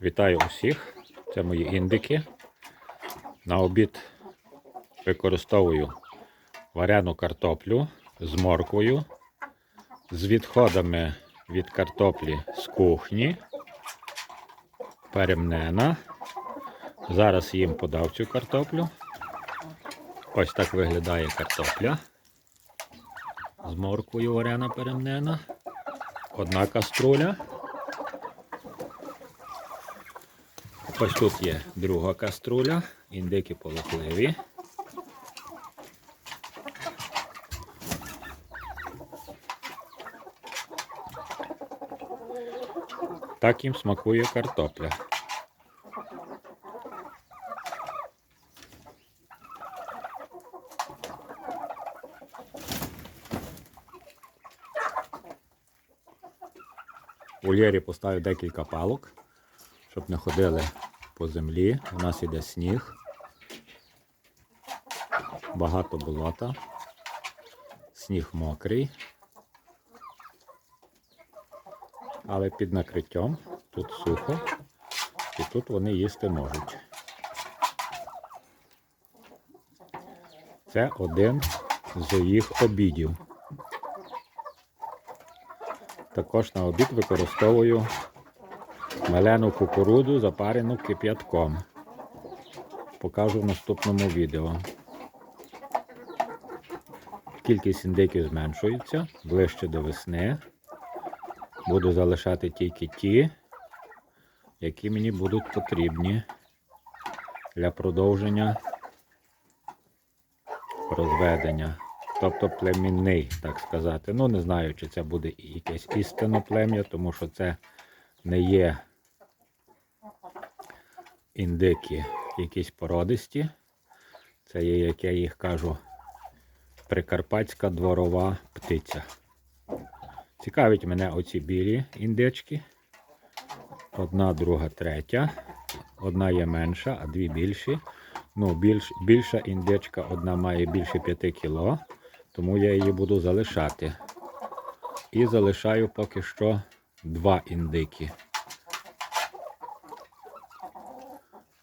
Вітаю усіх! Це мої індики. На обід використовую варену картоплю з морквою, з відходами від картоплі з кухні, перемнена. Зараз їм подав цю картоплю. Ось так виглядає картопля. З морквою варена перемнена. Одна каструля. Ось тут є друга каструля, індики полохливі. Так їм смакує картопля. У вольєрі поставив декілька палок, щоб не ходили по землі. У нас іде сніг, багато болота, сніг мокрий, але під накриттям тут сухо і тут вони їсти можуть. Це один з їх обідів. Також на обід використовую мелену кукуруду, запарену кип'ятком. Покажу в наступному відео. Кількість індиків зменшується ближче до весни. Буду залишати тільки ті, які мені будуть потрібні для продовження розведення. Тобто племінний, так сказати. Ну, не знаю, чи це буде якесь істинне плем'я, тому що це не є індики якісь породисті. Це є, як я їх кажу, прикарпатська дворова птиця. Цікавить мене оці білі індички. Одна, друга, третя. Одна є менша, а дві більші. Ну, більш, більша індичка, одна має більше 5 кіло, тому я її буду залишати. І залишаю поки що два індики.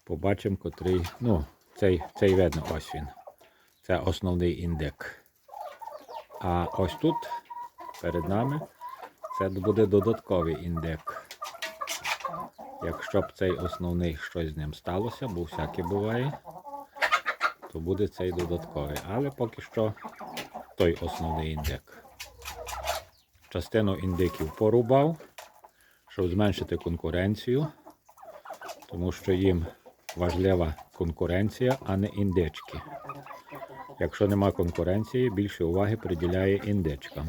Побачимо, котрий. Ну, цей, цей видно, ось він. Це основний індик. А ось тут перед нами це буде додатковий індик. Якщо б цей основний щось з ним сталося, бо всяке буває, то буде цей додатковий. Але поки що той основний індик. Частину індиків порубав, щоб зменшити конкуренцію, тому що їм важлива конкуренція, а не індички. Якщо нема конкуренції, більше уваги приділяє індичкам.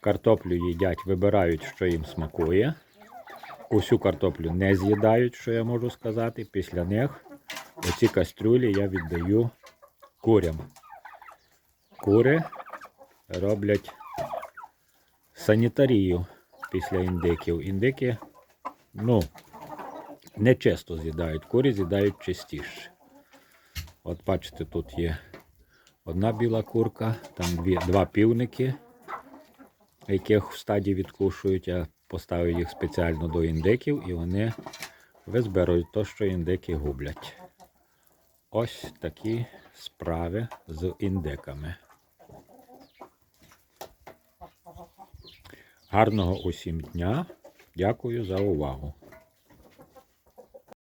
Картоплю їдять, вибирають, що їм смакує. Усю картоплю не з'їдають, що я можу сказати. Після них оці кастрюлі я віддаю курям. Кури роблять санітарію після індиків. Індики, ну, не часто з'їдають, курі з'їдають частіше. От бачите, тут є одна біла курка, там дві, два півники, яких в стаді відкушують. Я поставив їх спеціально до індиків і вони визбирають те, що індики гублять. Ось такі справи з індиками. Гарного усім дня. Дякую за увагу.